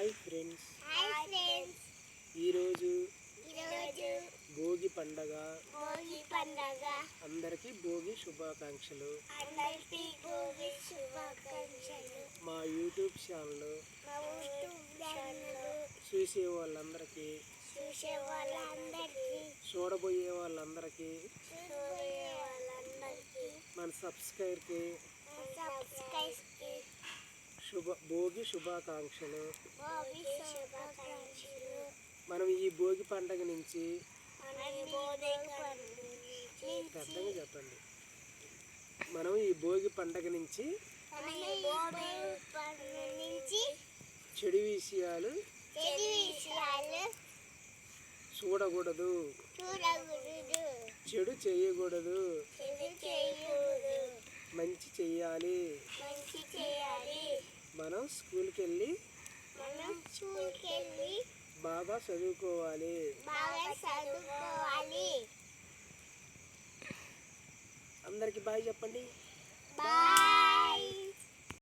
Hi friends hi friends ఈరోజు భోగి పండగ. భోగి పండగ. అందరికీ భోగి శుభాకాంక్షలు. అందరికీ భోగి శుభాకాంక్షలు. మా యూట్యూబ్ ఛానల్ చూసే వాళ్ళందరికీ చూసే వాళ్ళందరికీ. చూడబోయే వాళ్ళందరికీ మన సబ్స్క్రైబ్కి. శుభ భోగి శుభాకాంక్షలు. మనం ఈ భోగి పండగ నుంచి పెద్దగా చెప్పండి. మనం ఈ భోగి పండగ నుంచి చెడు విషయాలు చెడు విషయాలు చూడకూడదు. చెడు చేయకూడదు. మంచి చెయ్యాలి. స్కూల్కి వెళ్ళి మనం స్కూల్కి వెళ్ళి బాగా చదువుకోవాలి. బాగా చదువుకోవాలి. అందరికి బాయ్ చెప్పండి.